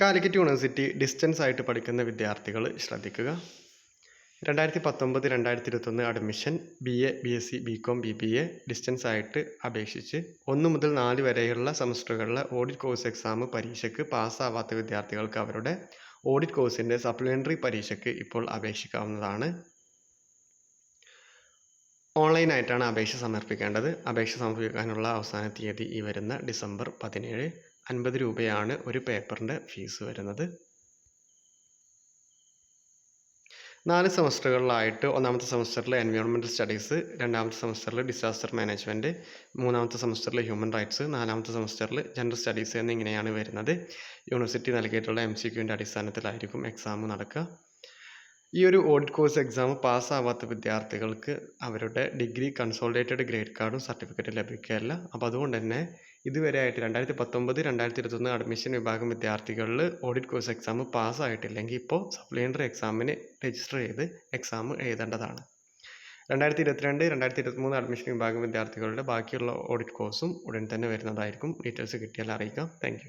Calicut university distance ആയിട്ട് പഠിക്കുന്ന വിദ്യാർത്ഥികൾ ശ്രദ്ധിക്കുക. രണ്ടായിരത്തി പത്തൊമ്പത് രണ്ടായിരത്തി ഇരുപത്തൊന്ന് admission B A B S C B com B B A distance ആയിട്ട് അപേക്ഷിച്ച് ഒന്ന് മുതൽ നാല് വരെയുള്ള സെമസ്റ്ററുകളിലെ ഓഡിറ്റ് കോഴ്സ് എക്സാം പരീക്ഷയ്ക്ക് പാസ്സാവാത്ത വിദ്യാർത്ഥികൾക്ക് അവരുടെ ഓഡിറ്റ് കോഴ്സിന്റെ സപ്ലിമെന്ററി പരീക്ഷയ്ക്ക് ഇപ്പോൾ അപേക്ഷിക്കാവുന്നതാണ്. ഓൺലൈനായിട്ടാണ് അപേക്ഷ സമർപ്പിക്കേണ്ടത്. അപേക്ഷ സമർപ്പിക്കാനുള്ള അവസാന തീയതി ഈ വരുന്ന ഡിസംബർ പതിനേഴ്. അൻപത് രൂപയാണ് ഒരു പേപ്പറിന്റെ ഫീസ് വരുന്നത്. നാല് സെമസ്റ്ററുകളിലായിട്ട് ഒന്നാമത്തെ സെമസ്റ്ററിൽ എൻവയോൺമെന്റൽ സ്റ്റഡീസ് രണ്ടാമത്തെ സെമസ്റ്ററിൽ ഡിസാസ്റ്റർ മാനേജ്മെന്റ് മൂന്നാമത്തെ സെമസ്റ്ററിൽ ഹ്യൂമൻ റൈറ്റ്സ് നാലാമത്തെ സെമസ്റ്ററിൽ ജനറൽ സ്റ്റഡീസ് എന്നിങ്ങനെയാണ് വരുന്നത്. യൂണിവേഴ്സിറ്റി നൽകിയിട്ടുള്ള എം സി ക്യൂവിന്റെ അടിസ്ഥാനത്തിലായിരിക്കും എക്സാം നടക്കുക. ഈ ഒരു ഓഡിറ്റ് കോഴ്സ് എക്സാം പാസ്സാവാത്ത വിദ്യാർത്ഥികൾക്ക് അവരുടെ ഡിഗ്രി കൺസോൾഡേറ്റഡ് ഗ്രേഡ് കാർഡും സർട്ടിഫിക്കറ്റും ലഭിക്കുകയല്ല. അപ്പോൾ അതുകൊണ്ട് തന്നെ ഇതുവരെ ആയിട്ട് രണ്ടായിരത്തി പത്തൊമ്പത് രണ്ടായിരത്തി ഇരുപത്തൊന്ന് അഡ്മിഷൻ വിഭാഗം വിദ്യാർത്ഥികളിൽ ഓഡിറ്റ് കോഴ്സ് എക്സാം പാസ്സായിട്ടില്ലെങ്കിൽ ഇപ്പോൾ സപ്ലിമെന്ററി എക്സാമിന് രജിസ്റ്റർ ചെയ്ത് എക്സാം എഴുതേണ്ടതാണ്. രണ്ടായിരത്തി ഇരുപത്തിരണ്ട് രണ്ടായിരത്തി ഇരുപത്തിമൂന്ന് അഡ്മിഷൻ വിഭാഗം വിദ്യാർത്ഥികളുടെ ബാക്കിയുള്ള ഓഡിറ്റ് കോഴ്സും ഉടൻ തന്നെ വരുന്നതായിരിക്കും. ഡീറ്റെയിൽസ് കിട്ടിയാൽ അറിയിക്കാം. താങ്ക്